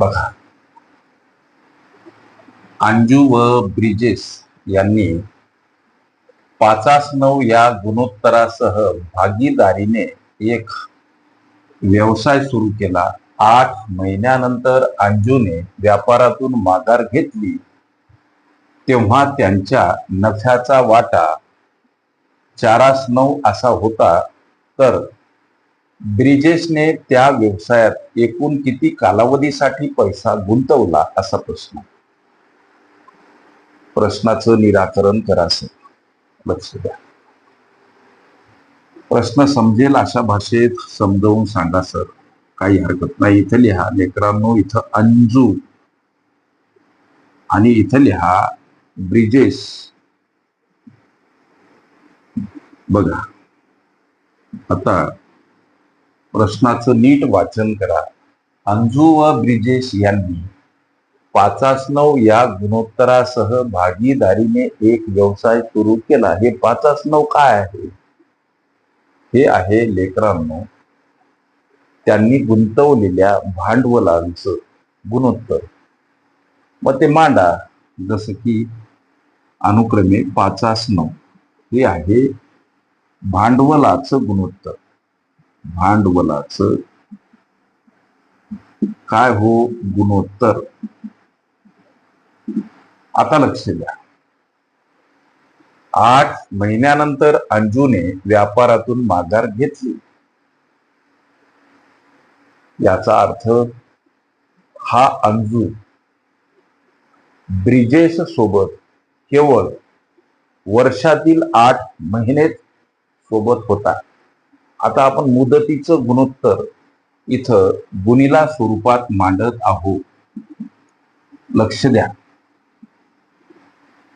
बघा. अंजू व ब्रिजेस यांनी पाचास नऊ या गुणोत्तरासह भागीदारीने एक व्यवसाय सुरू केला. आठ महिन्यानंतर अंजूने व्यापारातून माघार घेतली. तेव्हा त्यांच्या नफ्याचा वाटा चारास नऊ असा होता. तर ब्रिजेशने त्या व्यवसायात एकूण किती कालावधीसाठी पैसा गुंतवला असा प्रश्न. प्रश्नाचं निराकरण करा सर. लक्ष द्या. प्रश्न समजेल अशा भाषेत समजावून सांगा सर. काही हरकत नाही. इथं लिहा. लेकरांनो इथं अंजू. आणि इथं लिहा ब्रिजेश. बघा. आता प्रश्नाचं नीट वाचन करा. अंजू व ब्रिजेश यांनी पाचास नऊ या गुणोत्तरासह भागीदारीने एक व्यवसाय सुरू केला. हे पाचास नऊ काय आहे? हे आहे लेकरांनो त्यांनी गुंतवलेल्या भांडवलांचं गुणोत्तर. मग ते मांडा. जसं की अनुक्रमे पाचास नऊ हे आहे भांडवलाचं गुणोत्तर. भांडवलाचं काय हो गुणोत्तर? आता लक्ष द्या. आठ महिन्यानंतर अंजूने व्यापारातून माघार घेतली. याचा अर्थ हा अंजू ब्रिजेश सोबत केवळ वर्षातील आठ महिनेच सोबत होता. आता आपण मुदतीचं गुणोत्तर इथं गुणिला स्वरूपात मांडत आहोत. लक्ष द्या.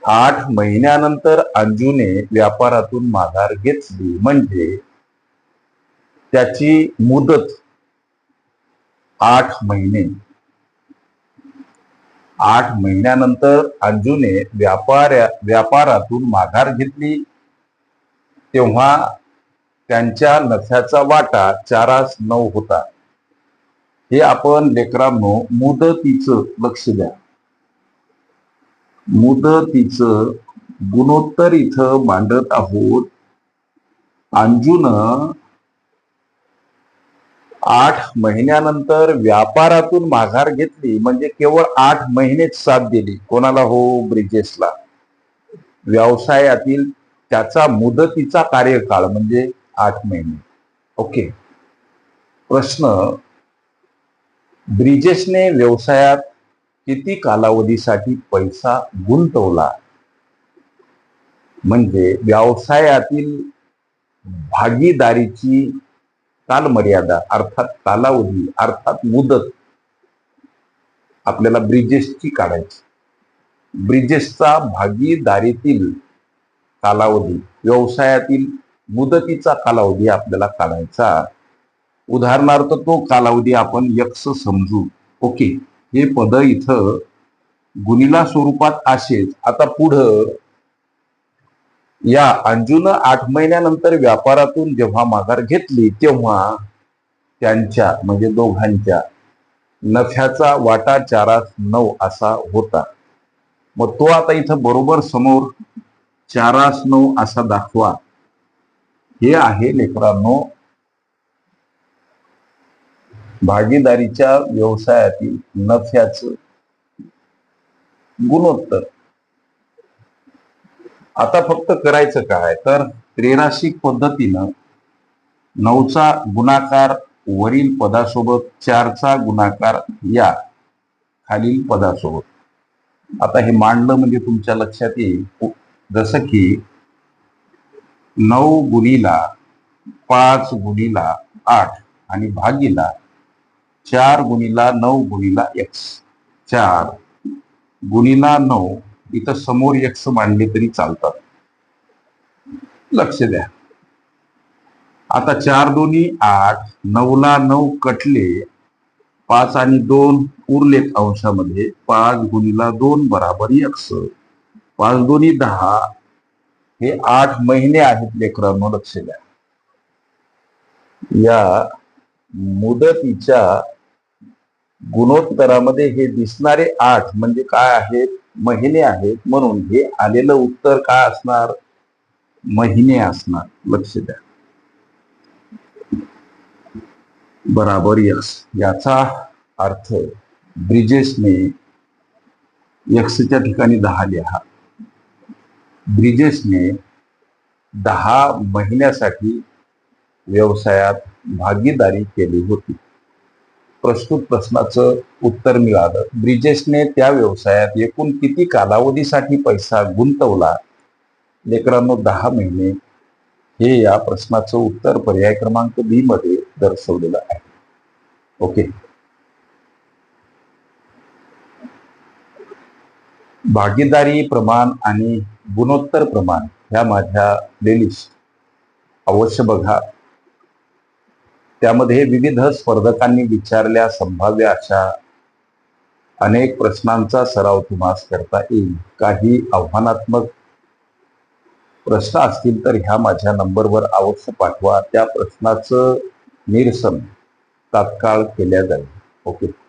आठ महिन्यानंतर अंजूने व्यापारातून माघार घेतली. म्हणजे त्याची मुदत आठ महिने. आठ महिन्यानंतर अंजूने व्यापार व्यापारातून माघार घेतली. तेव्हा त्यांच्या नफ्याचा वाटा चारास नऊ होता. हे आपण लेकरांनो मुदतीचं लक्ष द्या. मुदतीचं गुणोत्तर इथं मांडत आहोत. अंजून आठ महिन्यानंतर व्यापारातून माघार घेतली म्हणजे केवळ आठ महिनेच साथ दिली. कोणाला हो? ब्रिजेशला. व्यवसायातील त्याचा मुदतीचा कार्यकाळ म्हणजे आठ महिने. ओके. प्रश्न ब्रिजेशने व्यवसायात किती कालावधीसाठी पैसा गुंतवला? म्हणजे व्यवसायातील भागीदारीची कालमर्यादा अर्थात कालावधी अर्थात मुदत आपल्याला ब्रिजेसची काढायची. ब्रिजेसचा भागीदारीतील कालावधी व्यवसायातील मुदतीचा कालावधी आपल्याला काढायचा. उदाहरणार्थ तो कालावधी आपण यक्ष समजू. ओके. हे पद इथं गुणिला स्वरूपात असेच. आता पुढं या अंजून आठ महिन्यानंतर व्यापारातून जेव्हा माघार घेतली तेव्हा त्यांच्या म्हणजे दोघांच्या नफ्याचा वाटा चारास नऊ असा होता. मग तो आता इथं बरोबर समोर चारास नऊ असा दाखवा. हे आहे लेकरांनो भागीदारीच्या व्यवसायातील नफ्याच गुणोत्तर. आता फक्त करायचं काय? तर त्रेराशिक पद्धतीनं नऊचा गुणाकार वरील पदासोबत चारचा गुणाकार या खालील पदासोबत. आता हे मांडलं म्हणजे तुमच्या लक्षात येईल. जसं की नऊ गुणीला पाच गुणीला आठ आणि भागीला चार गुणीला नऊ गुणीला एक्स चार गुणीला नऊ इथं समोर एक्स मांडले तरी चालतात. लक्ष द्या. आता चार दोन्ही आठ नऊला नऊ कटले पाच आणि दोन उरलेत अंशामध्ये पाच गुणीला दोन बराबर एक्स पाच दोन्ही दहा हे आठ महिने आहेत लेकरांनो लक्ष द्या या मुदतीच्या गुणोत्तरामध्ये हे दिसणारे आठ म्हणजे काय आहेत? महिने आहेत म्हणून हे आलेलं उत्तर काय असणार? महिने असणार. लक्ष द्या. बराबर यक्स याचा अर्थ ब्रिजेशने यक्सच्या ठिकाणी दहा लिहा ब्रिजेशने दहा महिन्यासाठी व्यवसायात भागीदारी केली होती. प्रस्तुत प्रश्नाचं उत्तर मिळालं. ब्रिजेशने त्या व्यवसायात एकूण किती कालावधीसाठी पैसा गुंतवला? लेकरांनो दहा महिने हे या प्रश्नाचं उत्तर पर्याय क्रमांक बी मध्ये दर्शवलेलं आहे. ओके. भागीदारी प्रमाण आणि गुणोत्तर प्रमाण ह्या माझ्या प्लेलिस्ट अवश्य बघा. त्यामध्ये विविध स्पर्धकांनी विचारल्या संभाव्य अशा अनेक प्रश्नांचा सराव तुम्हास करता येईल. काही आव्हानात्मक प्रश्न असतील तर ह्या माझ्या नंबरवर अवश्य पाठवा. त्या प्रश्नाचं निरसन तात्काळ केल्या जाईल. ओके.